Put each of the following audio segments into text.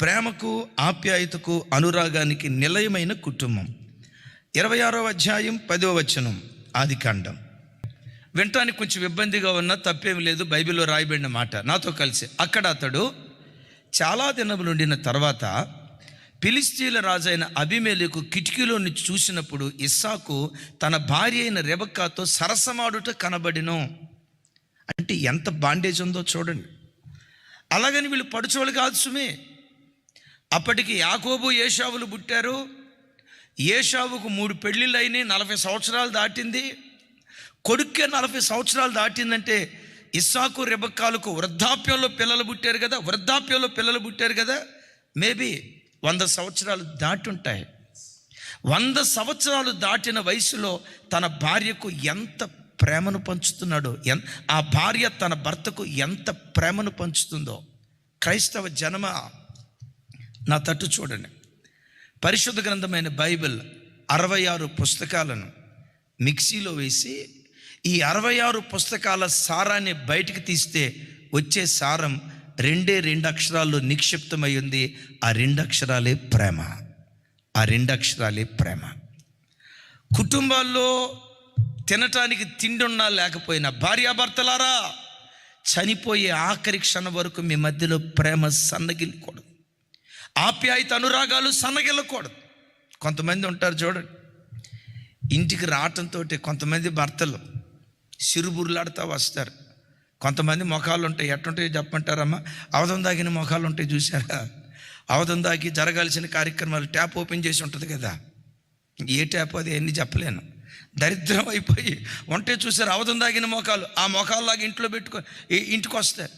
ప్రేమకు ఆప్యాయతకు అనురాగానికి నిలయమైన కుటుంబం. ఇరవై ఆరో అధ్యాయం పదో వచనం ఆది కాండం. వినటానికి కొంచెం ఇబ్బందిగా ఉన్న తప్పేం లేదు బైబిల్లో రాయబడిన మాట. నాతో కలిసి. అక్కడ అతడు చాలా దినములు ఉండిన తర్వాత ఫిలిస్తీన్ల రాజైన అభిమేలకు కిటికీలోని చూసినప్పుడు ఇస్సాకు తన భార్య అయిన రెబక్కాతో సరసమాడుట కనబడిను. అంటే ఎంత బాండేజ్ ఉందో చూడండి. అలాగని వీళ్ళు పడుచోళ్ళు కాదు సుమే. అప్పటికి యాకోబు ఏషావులు పుట్టారు. ఏషావుకు మూడు పెళ్ళిళ్ళు అయినాయి నలభై సంవత్సరాలు దాటింది. కొడుక్కే నలభై సంవత్సరాలు దాటిందంటే ఇస్సాకు రెబక్కాలకు వృద్ధాప్యంలో పిల్లలు పుట్టారు కదా వృద్ధాప్యంలో పిల్లలు పుట్టారు కదా మేబీ వంద సంవత్సరాలు దాటి ఉంటాయి వంద సంవత్సరాలు దాటిన వయసులో తన భార్యకు ఎంత ప్రేమను పంచుతున్నాడో ఎన్ ఆ భార్య తన భర్తకు ఎంత ప్రేమను పంచుతుందో. క్రైస్తవ జనమ నా తట్టు చూడండి. పరిశుద్ధ గ్రంథమైన బైబిల్ అరవై ఆరు పుస్తకాలను మిక్సీలో వేసి ఈ అరవై ఆరు పుస్తకాల సారాన్ని బయటికి తీస్తే వచ్చే సారం రెండే రెండు అక్షరాల్లో నిక్షిప్తమై ఉంది. ఆ రెండు అక్షరాలే ప్రేమ. ఆ రెండు అక్షరాలే ప్రేమ. కుటుంబాల్లో తినటానికి తిండి ఉన్నా లేకపోయినా భార్యాభర్తలారా చనిపోయే ఆఖరి క్షణం వరకు మీ మధ్యలో ప్రేమ సన్నగిల్లకూడదు ఆప్యాయత అనురాగాలు సన్నగిల్లకూడదు. కొంతమంది ఉంటారు చూడండి. ఇంటికి రావటంతో కొంతమంది భర్తలు సిరుబురులాడుతూ వస్తారు. కొంతమంది ముఖాలు ఉంటాయి. ఎట్టుంటాయో చెప్పంటారమ్మా అవధం దాగిన ముఖాలు ఉంటాయి చూసారా అవధం దాకి జరగాల్సిన కార్యక్రమాలు ట్యాప్ ఓపెన్ చేసి ఉంటుంది కదా. ఏ ట్యాప్ అది ఎన్ని చెప్పలేను. దరిద్రం అయిపోయి ఉంటే చూసారు అవధం దాగిన మొఖాలు. ఆ మొఖాల్లాగా ఇంట్లో పెట్టుకో ఇంటికి వస్తారు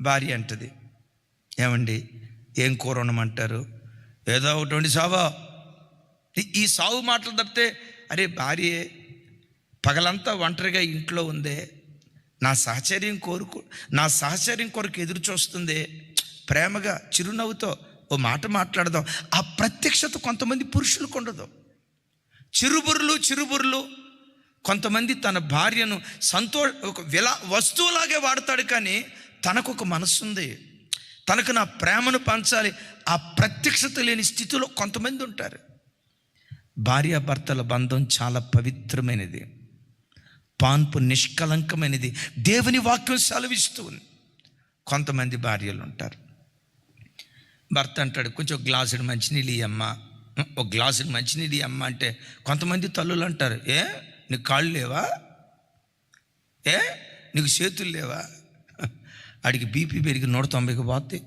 భార్య అంటది. ఏమండి? ఏం కూర ఉండమంటారు ఏదో ఒకటి వండి సావా. ఈ- సావు మాటలు తప్పితే అరే భార్య పగలంతా ఒంటరిగా ఇంట్లో ఉందే. నా సహచర్యం కోరుకు నా సహచర్యం కొరకు ఎదురు చూస్తుంది. ప్రేమగా చిరునవ్వుతో ఓ మాట మాట్లాడదాం. ఆ ప్రత్యక్షత కొంతమంది పురుషులకు ఉండదు. చిరుబుర్రులు చిరుబుర్రులు. కొంతమంది తన భార్యను సంతో ఒక విలా వస్తువులాగే వాడతాడు కానీ తనకు ఒక మనస్సు ఉంది తనకు నా ప్రేమను పంచాలి. ఆ ప్రత్యక్షత లేని స్థితిలో కొంతమంది ఉంటారు. భార్యాభర్తల బంధం చాలా పవిత్రమైనది. పాన్పు నిష్కలంకమైనది. దేవుని వాక్యం సెలవిస్తూ ఉంది. కొంతమంది భార్యలు ఉంటారు. భర్త అంటాడు కొంచెం గ్లాసుడు మంచినీళ్ళు అమ్మ ఒక గ్లాసుడు మంచినీళ్ళు అమ్మ అంటే కొంతమంది తల్లులు అంటారు ఏ నీకు కాళ్ళు లేవా? ఏ నీకు చేతులు లేవా? ఆడికి బీపీ పెరిగి నూట తొంభైకి పోతే